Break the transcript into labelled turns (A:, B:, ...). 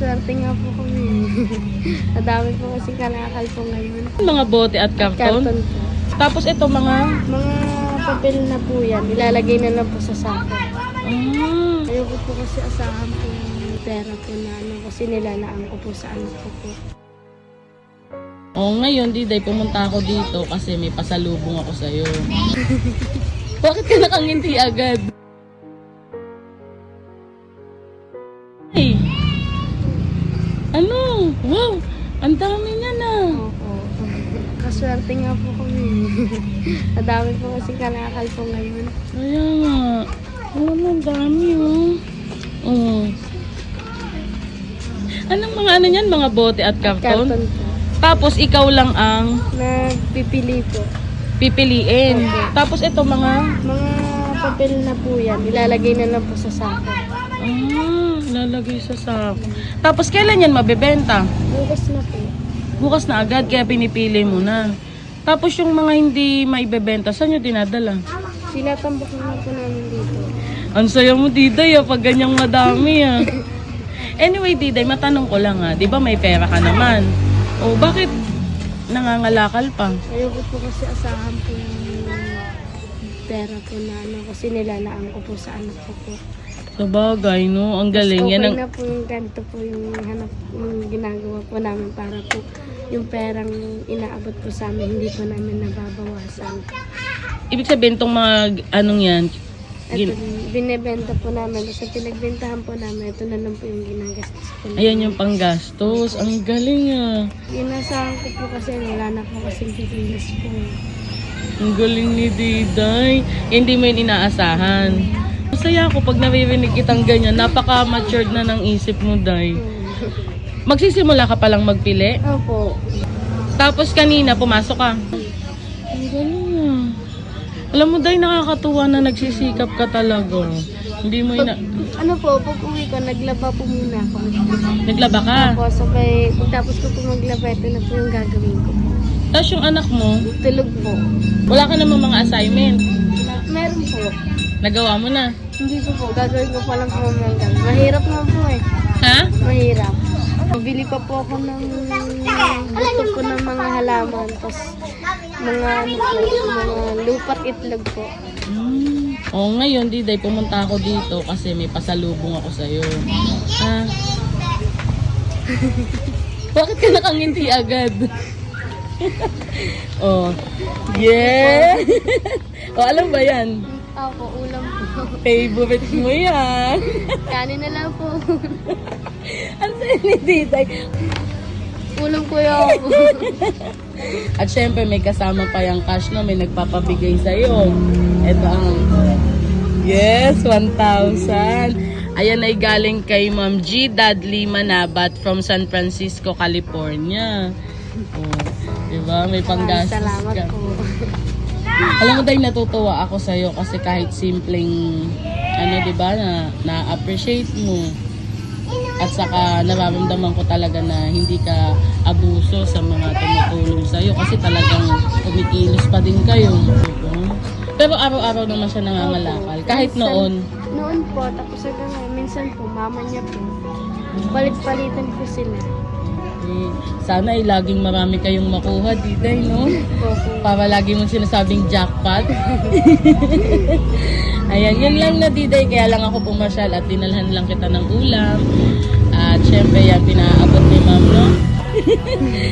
A: Maswerte nga po kami. Madami po kasi kalakal po ngayon.
B: Mga bote at karton.
A: Karton po.
B: Tapos ito mga...
A: Mga papel na po yan. Ilalagay na lang po sa sako.
B: Ah,
A: Ayoko po kasi asahan po yung pera po na ano. Kasi nilalaan ko po sa anak ko po.
B: Oo, ngayon, Diday, pumunta ako dito kasi may pasalubong ako sa'yo. Bakit ka nakangiti agad? Ano? Wow! Ang dami niya na!
A: Opo. Kaswerte nga po kami. Madami po kasi kalakal po ngayon.
B: Kaya nga. Oo, ang dami oh. Oo. Anong mga ano niyan? Mga bote at karton?
A: Karton po.
B: Tapos ikaw lang ang
A: Nagpipili po.
B: pipiliin. Tapos ito mga...
A: Mga papel na po yan. Ilalagay na lang po sa sako.
B: Ah, lalagay sa sako. Tapos kailan yan mabebenta?
A: Bukas na po.
B: Bukas na agad, kaya pinipili mo na. Tapos yung mga hindi maibebenta, saan nyo dinadala?
A: Tinatambak na po namin dito.
B: Ang saya mo, Diday, ah, pag ganyang madami, ah. Anyway, Diday, matanong ko lang, ah. Di ba may pera ka naman? O, bakit nangangalakal pa?
A: Ayoko po kasi asahan po yung pera po na ano. Kasi nilalaan ko po sa anak ko po.
B: Sa bagay, no? Ang galing.
A: okay
B: Yan ang...
A: na po yung ganito po yung hanap yung ginagawa po namin para po yung perang inaabot po sa amin hindi po namin nababawasan.
B: Ibig sabihin, tong mga, anong yan,
A: Ito,
B: Gin-
A: binibenta po namin. Ang pinagbentahan po namin, ito na lang po yung ginagastos po namin.
B: ayan yung panggastos. Ang galing, ah.
A: Inasahan ko po kasi wala na po kasi bibilis po.
B: Ang galing ni Diday. Hindi mo yun inaasahan. Masaya ako pag naririnig kitang ganyan. Napaka-matured na ng isip mo, Day. Magsisimula ka palang magpili.
A: Opo.
B: Tapos kanina, pumasok ka. Ang galing ah. Alam mo, Day, nakakatuwa na nagsisikap ka talaga. Hindi mo ina...
A: Ano po, pag uwi ko, naglaba po muna ako.
B: Naglaba ka.
A: Tapos, sabay, pagtapos ko po maglaba, ito na po yung gagawin ko po.
B: Tapos yung anak mo,
A: Tulog po.
B: wala ka namang mga assignment.
A: Meron po.
B: Nagawa mo na.
A: Hindi po po, gagawin ko pa lang po gagawin. Mahirap nga po eh.
B: Ha?
A: Mahirap. Bili pa po ako ng buto ko ng mga halaman. Tapos mga, ano po, mga lupat itlog po.
B: Mm. Oo, ngayon, Diday, pumunta ako dito kasi may pasalubong ako sa'yo. Ha? Bakit ka nakangiti agad? oh. Yeah! oh, alam ba yan?
A: Opo, ulam po.
B: Favorite mo yan.
A: Kanin na lang po.
B: Ang saya ni Diday.
A: Ulam ko yun.
B: At syempre, may kasama pa yung cash no, may nagpapabigay sa'yo. Ito ang, yes, 1,000. Ayan ay galing kay Ma'am G. Dudley Manabat from San Francisco, California. Oh, diba? May panggastos
A: Salamat
B: ka.
A: po.
B: Alam mo dahil natutuwa ako sa'yo kasi kahit simpleng, ano diba, na, na-appreciate mo. At saka nararamdaman ko talaga na hindi ka abuso sa mga tumutulong sa'yo kasi talagang kumikilos pa din kayo. diba? Pero araw-araw naman siya nangangalakal. Kahit
A: Minsan-
B: noon,
A: Noon po, tapos hanggang ngayon, minsan po, mama niya po. Palit-palitan po sila.
B: Sana ay laging marami kayong makuha, Diday, no? Para lagi mong sinasabing jackpot. Ayan, yun lang na Diday. Kaya lang ako pumasyal at dinalhan lang kita ng ulam. At syempre yan, pinaabot ni ma'am, no?